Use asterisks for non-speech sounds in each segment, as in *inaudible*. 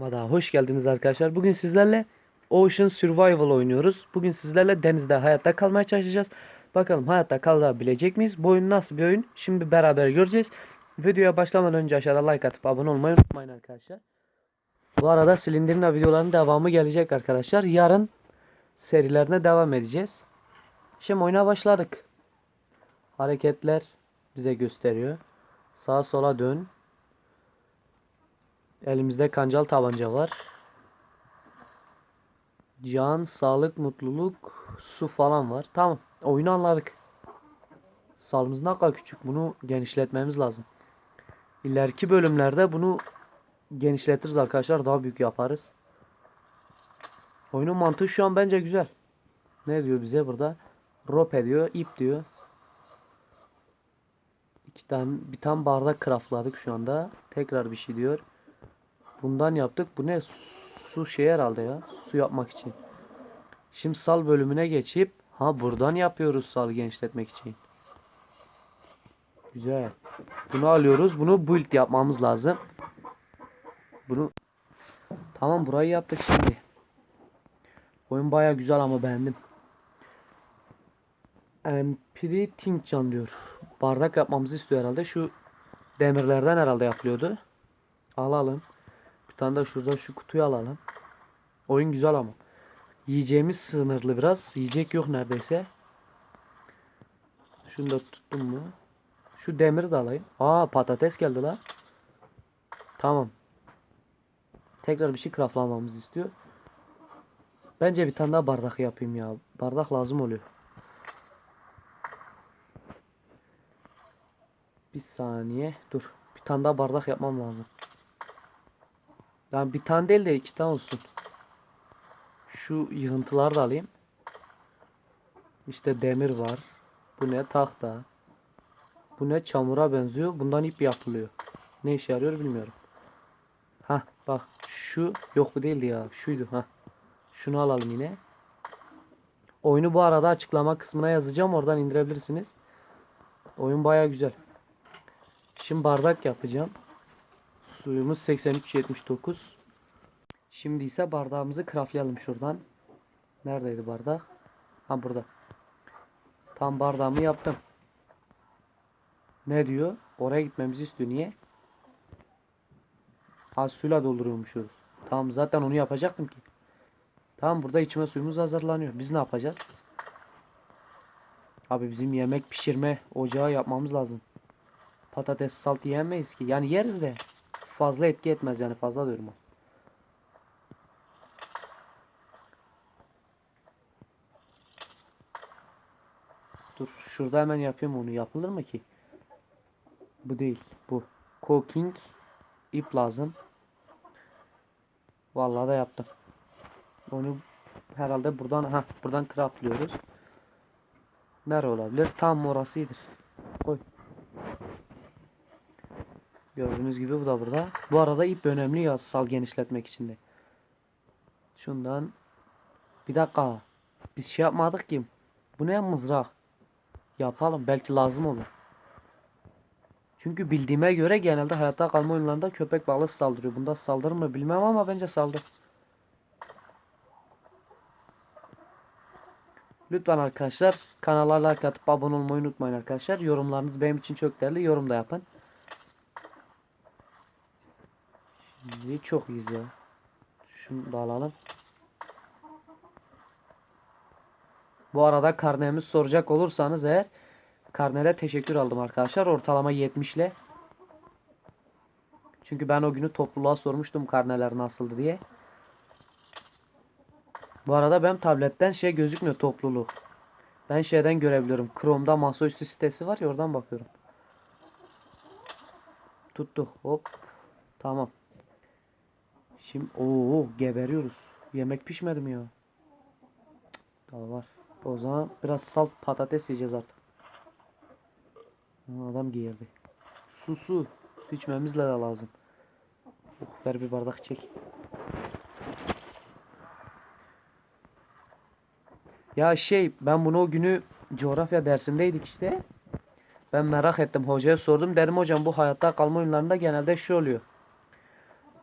Daha hoş geldiniz arkadaşlar. Bugün sizlerle Ocean Survival oynuyoruz. Bugün sizlerle denizde hayatta kalmaya çalışacağız. Bakalım hayatta kalabilecek miyiz? Bu oyun nasıl bir oyun? Şimdi beraber göreceğiz. Videoya başlamadan önce aşağıda like atıp abone olmayı unutmayın arkadaşlar. Bu arada silindirin videolarının devamı gelecek arkadaşlar. Yarın serilerine devam edeceğiz. Şimdi oyuna başladık. Hareketler bize gösteriyor. Sağa sola dön. Elimizde kancal tabanca var. Can, sağlık, mutluluk, su falan var. Tamam. Oyunu anladık. Salımız ne kadar küçük. Bunu genişletmemiz lazım. İleriki bölümlerde bunu genişletiriz arkadaşlar. Daha büyük yaparız. Oyunun mantığı şu an bence güzel. Ne diyor bize burada? Rope diyor, ip diyor. İki tane, bir tane bardak craftladık şu anda. Tekrar bir şey diyor. Bundan yaptık. Bu ne? Su şey herhalde ya. Su yapmak için. Şimdi sal bölümüne geçip ha buradan yapıyoruz sal genişletmek için. Güzel. Bunu alıyoruz. Bunu build yapmamız lazım. Bunu Tamam burayı yaptık şimdi. Oyun baya güzel ama beğendim. Empiri Tinkcan diyor. Bardak yapmamızı istiyor herhalde. Şu demirlerden herhalde yapılıyordu. Alalım. Tane de şurada şu kutuyu alalım. Oyun güzel ama. Yiyeceğimiz sınırlı biraz. Yiyecek yok neredeyse. Şunu da tuttum mu? Şu demiri de alayım. Aa patates geldi la. Tamam. Tekrar bir şey craftlamamızı istiyor. Bence bir tane daha bardak yapayım ya. Bardak lazım oluyor. Bir saniye. Dur. Bir tane daha bardak yapmam lazım. Yani bir tane değil de iki tane olsun. Şu yığıntıları da alayım. İşte demir var. Bu ne? Tahta. Bu ne? Çamura benziyor. Bundan ip yapılıyor. Ne işe yarıyor bilmiyorum. Ha bak şu yok bu değildi ya. Şuydu ha. Şunu alalım yine. Oyunu bu arada açıklama kısmına yazacağım. Oradan indirebilirsiniz. Oyun baya güzel. Şimdi bardak yapacağım. Suyumuz 83.79. Şimdi ise bardağımızı craftlayalım şuradan. Neredeydi bardak? Ha burada. Tam bardağımı yaptım. Ne diyor? Oraya gitmemizi istiyor. Niye? Ha suyla dolduruyormuşuz. Tamam zaten onu yapacaktım ki. Tamam burada içme suyumuz hazırlanıyor. Biz ne yapacağız? Abi bizim yemek pişirme ocağı yapmamız lazım. Patates salt yiyemeyiz ki. Yani yeriz de fazla etki etmez yani fazla doyurmaz. Dur şurada hemen yapayım onu. Yapılır mı ki? Bu değil. Bu. Cooking ip lazım. Vallahi da yaptım. Onu herhalde buradan ha buradan craftlıyoruz. Nere olabilir? Tam orasıdır. Gördüğünüz gibi bu da burada. Bu arada ip önemli ya sal genişletmek için de. Şundan bir dakika. Biz şey yapmadık ki. Bu ne mızrak? Yapalım belki lazım olur. Çünkü bildiğime göre genelde hayatta kalma oyunlarında köpek balığı saldırıyor. Bunda saldırır mı bilmem ama bence saldır. Lütfen arkadaşlar kanala like atıp abone olmayı unutmayın arkadaşlar. Yorumlarınız benim için çok değerli. Yorum da yapın. Şimdi çok iyiyiz ya. Şunu da alalım. Bu arada karnemiz soracak olursanız eğer karnere teşekkür aldım arkadaşlar. Ortalama 70 ile. Çünkü ben o günü topluluğa sormuştum karneler nasıldı diye. Bu arada benim tabletten şey gözükmüyor topluluk. Ben şeyden görebiliyorum. Chrome'da masaüstü sitesi var ya oradan bakıyorum. Tuttu. Hop. Tamam. Şimdi ooo geberiyoruz. Yemek pişmedi mi ya? Daha var. O zaman biraz salt patates yiyeceğiz artık. Adam giyirdi. Su su. Su içmemiz de lazım. Oh, ver bir bardak çek. Ya şey ben bunu o günü coğrafya dersindeydik işte. Ben merak ettim hocaya sordum. Dedim hocam bu hayatta kalma oyunlarında genelde şu oluyor.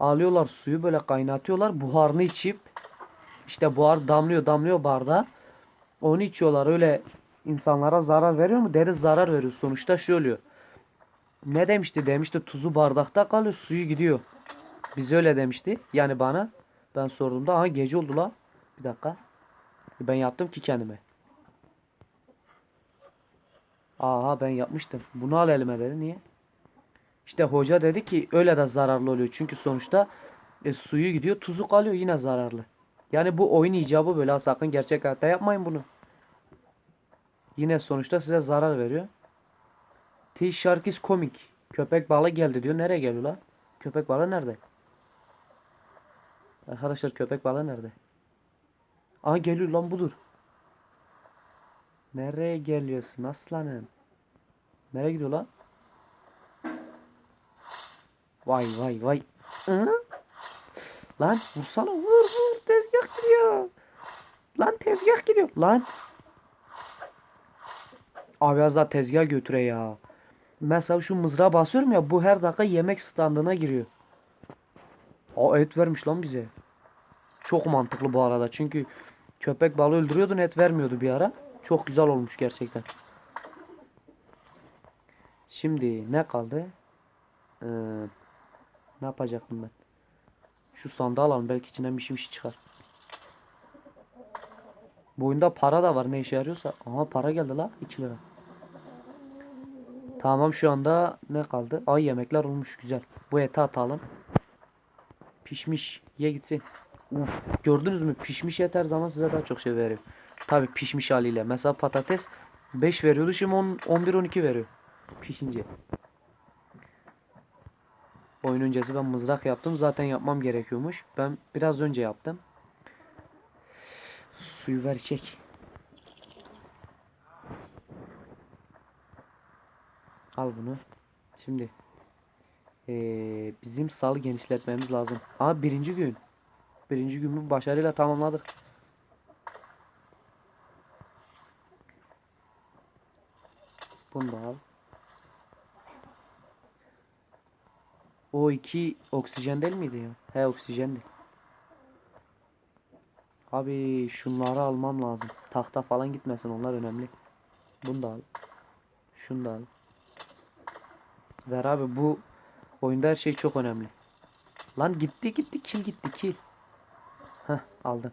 Alıyorlar suyu böyle kaynatıyorlar. Buharını içip işte buhar damlıyor damlıyor bardağa. Onu içiyorlar. Öyle insanlara zarar veriyor mu? Deri zarar veriyor. Sonuçta şu oluyor. Ne demişti? Demişti tuzu bardakta kalıyor, suyu gidiyor. Bize öyle demişti. Yani bana. Ben sorduğumda aha gece oldu la. Bir dakika. Ben yaptım ki kendime. Aha ben yapmıştım. Bunu al elime dedi. Niye? İşte hoca dedi ki öyle de zararlı oluyor. Çünkü sonuçta e, suyu gidiyor, tuzu kalıyor yine zararlı. Yani bu oyun icabı böyle. ha, Sakın gerçek hayatta yapmayın bunu. Yine sonuçta size zarar veriyor. T-Shark is komik. Köpek balığı geldi diyor. Nereye geliyor lan? Köpek balığı nerede? Arkadaşlar köpek balığı nerede? Aa geliyor lan budur. Nereye geliyorsun aslanım? Nereye gidiyor lan? Vay vay vay. Hı? Lan vursana vur vur tezgah gidiyor. Lan tezgah gidiyor. Lan. Abi az daha tezgah götüre ya. Mesela şu mızrağa basıyorum ya bu her dakika yemek standına giriyor. Aa et vermiş lan bize. Çok mantıklı bu arada çünkü köpek balığı öldürüyordun et vermiyordu bir ara. Çok güzel olmuş gerçekten. Şimdi ne kaldı? Ee, ne yapacaktım ben? Şu sandığı alalım belki içinden bir şey bir şey çıkar. Bu oyunda para da var ne işe yarıyorsa. Aha para geldi la 2 lira. Tamam şu anda ne kaldı? Ay yemekler olmuş güzel. Bu eti atalım. Pişmiş. Ye gitsin. Uf, gördünüz mü? Pişmiş et her zaman size daha çok şey veriyor. Tabi pişmiş haliyle. Mesela patates 5 veriyordu şimdi 10, 11-12 veriyor. Pişince. Oyun öncesi ben mızrak yaptım. Zaten yapmam gerekiyormuş. Ben biraz önce yaptım. Suyu ver çek. Al bunu. Şimdi ee, bizim salı genişletmemiz lazım. Aa birinci gün. Birinci günü başarıyla tamamladık. Bunu da al. O iki oksijen değil miydi ya? He oksijendi. Abi şunları almam lazım. Tahta falan gitmesin onlar önemli. Bunu da al. Şunu da al. Ver abi bu oyunda her şey çok önemli. Lan gitti gitti kill gitti kill. Heh aldım.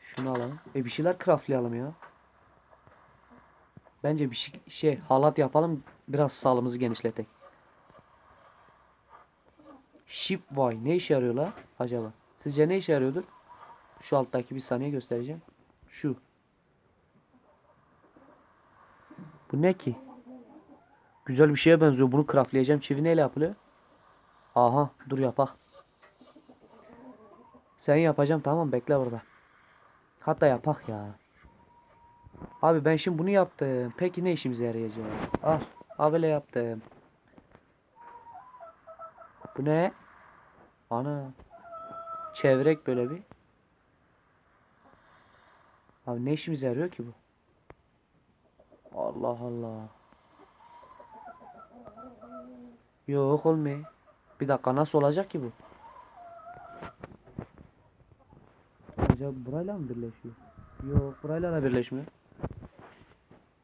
Şunu alalım. E bir şeyler craftlayalım ya. Bence bir şey, şey halat yapalım. Biraz salımızı genişletek. Ship vay ne işe yarıyor la acaba? Sizce ne işe yarıyordur? Şu alttaki bir saniye göstereceğim. Şu. Bu ne ki? Güzel bir şeye benziyor. Bunu craftlayacağım. Çivi neyle yapılıyor? Aha dur yapak. Sen yapacağım tamam bekle burada. Hatta yapak ya. Abi ben şimdi bunu yaptım. Peki ne işimize yarayacak? Al. Abele yaptım. Bu ne? Ana. Çevrek böyle bir. Abi ne işimize yarıyor ki bu? Allah Allah. Yok olmuyor. Bir dakika nasıl olacak ki bu? Acaba burayla mı birleşiyor? Yok burayla da birleşmiyor.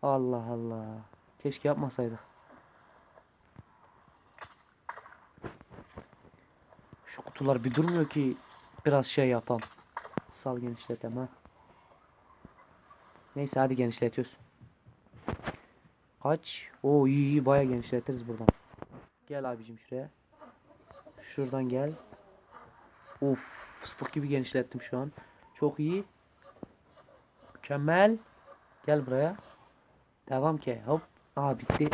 Allah Allah. Keşke yapmasaydık. Kutular bir durmuyor ki biraz şey yapalım. Sal genişletem ha. Neyse hadi genişletiyoruz. Kaç? Oo iyi iyi baya genişletiriz buradan. Gel abicim şuraya. Şuradan gel. Of fıstık gibi genişlettim şu an. Çok iyi. Mükemmel. Gel buraya. Devam ki. Hop. Aa bitti.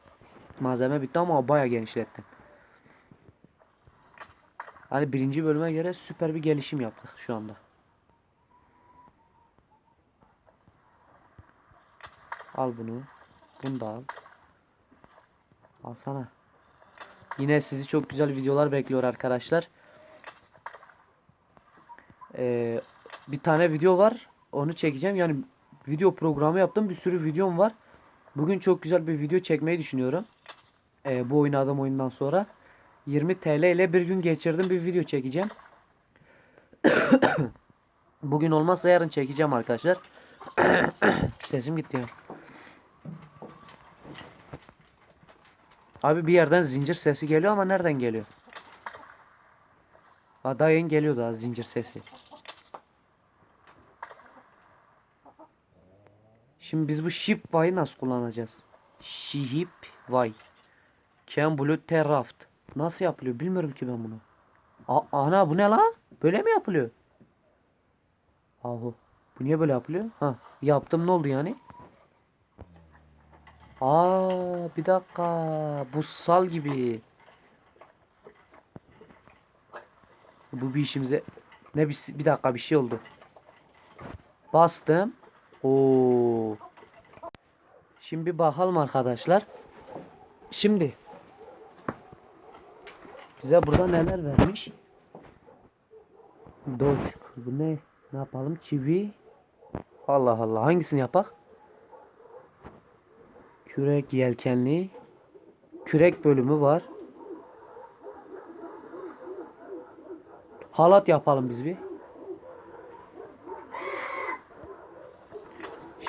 *clears throat* Malzeme bitti ama baya genişlettim. Hani birinci bölüme göre süper bir gelişim yaptık şu anda. Al bunu. Bunu da al. Alsana. Yine sizi çok güzel videolar bekliyor arkadaşlar. Ee, bir tane video var. Onu çekeceğim. Yani video programı yaptım. Bir sürü videom var. Bugün çok güzel bir video çekmeyi düşünüyorum. Ee, bu oynadığım oyundan sonra. 20 TL ile bir gün geçirdim bir video çekeceğim. *coughs* Bugün olmazsa yarın çekeceğim arkadaşlar. *coughs* Sesim gitti. Abi bir yerden zincir sesi geliyor ama nereden geliyor? Ha daha yeni geliyor daha zincir sesi. Şimdi biz bu ship Y'ı nasıl kullanacağız? Ship Y. Can Blue Terraft. Nasıl yapılıyor bilmiyorum ki ben bunu. A ana bu ne la? Böyle mi yapılıyor? Ahu. Bu niye böyle yapılıyor? Ha yaptım ne oldu yani? Aa bir dakika. Bu sal gibi. Bu bir işimize ne bir, bir dakika bir şey oldu. Bastım. Oo. Şimdi bakalım arkadaşlar. Şimdi bize burada neler vermiş? Dodge. Bu ne? Ne yapalım? Çivi. Allah Allah. Hangisini yapak? Kürek yelkenli. Kürek bölümü var. Halat yapalım biz bir.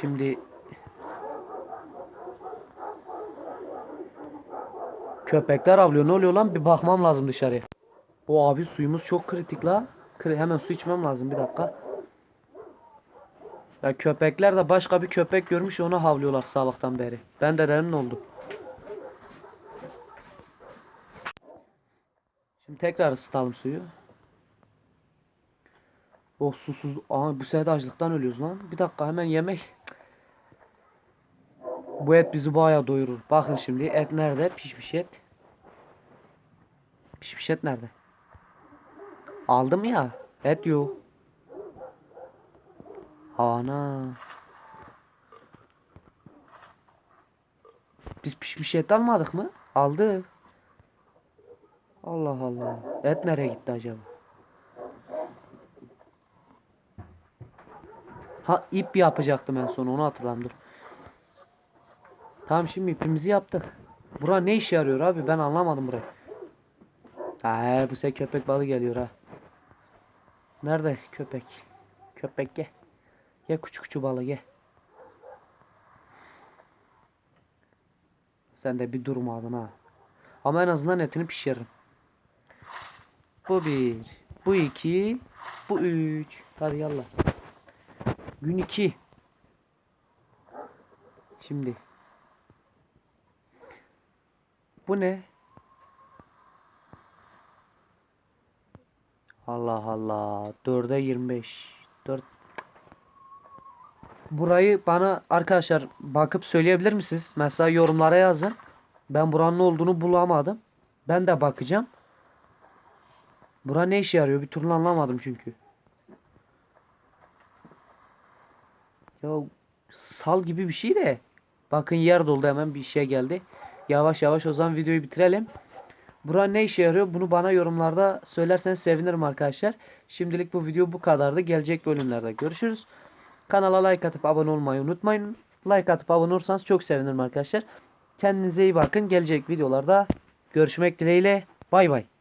Şimdi köpekler avlıyor. Ne oluyor lan? Bir bakmam lazım dışarıya. O abi suyumuz çok kritik la. Hemen su içmem lazım bir dakika. Ya köpekler de başka bir köpek görmüş onu havlıyorlar sabahtan beri. Ben de derin oldu. Şimdi tekrar ısıtalım suyu. Oh susuz. Aa bu sefer açlıktan ölüyoruz lan. Bir dakika hemen yemek. Bu et bizi bayağı doyurur. Bakın şimdi et nerede? Pişmiş et. Pişmiş et nerede? Aldım ya. Et yok. Ana. Biz pişmiş et almadık mı? Aldık. Allah Allah. Et nereye gitti acaba? Ha ip yapacaktım en son onu hatırladım dur. Tamam şimdi ipimizi yaptık. Bura ne işe yarıyor abi ben anlamadım burayı. Ha bu sefer köpek balığı geliyor ha. Nerede köpek? Köpek gel. Gel küçük küçük balığı gel. Sen de bir durmadın ha. Ama en azından etini pişiririm. Bu bir. Bu iki. Bu üç. Hadi yallah. Gün iki. Şimdi. Bu ne? Allah Allah. 4'e 25. 4 Burayı bana arkadaşlar bakıp söyleyebilir misiniz? Mesela yorumlara yazın. Ben buranın olduğunu bulamadım. Ben de bakacağım. Bura ne işe yarıyor? Bir türlü anlamadım çünkü. Ya sal gibi bir şey de. Bakın yer doldu hemen bir şey geldi. Yavaş yavaş o zaman videoyu bitirelim. Bura ne işe yarıyor? Bunu bana yorumlarda söylerseniz sevinirim arkadaşlar. Şimdilik bu video bu kadardı. Gelecek bölümlerde görüşürüz. Kanala like atıp abone olmayı unutmayın. Like atıp abone olursanız çok sevinirim arkadaşlar. Kendinize iyi bakın. Gelecek videolarda görüşmek dileğiyle. Bay bay.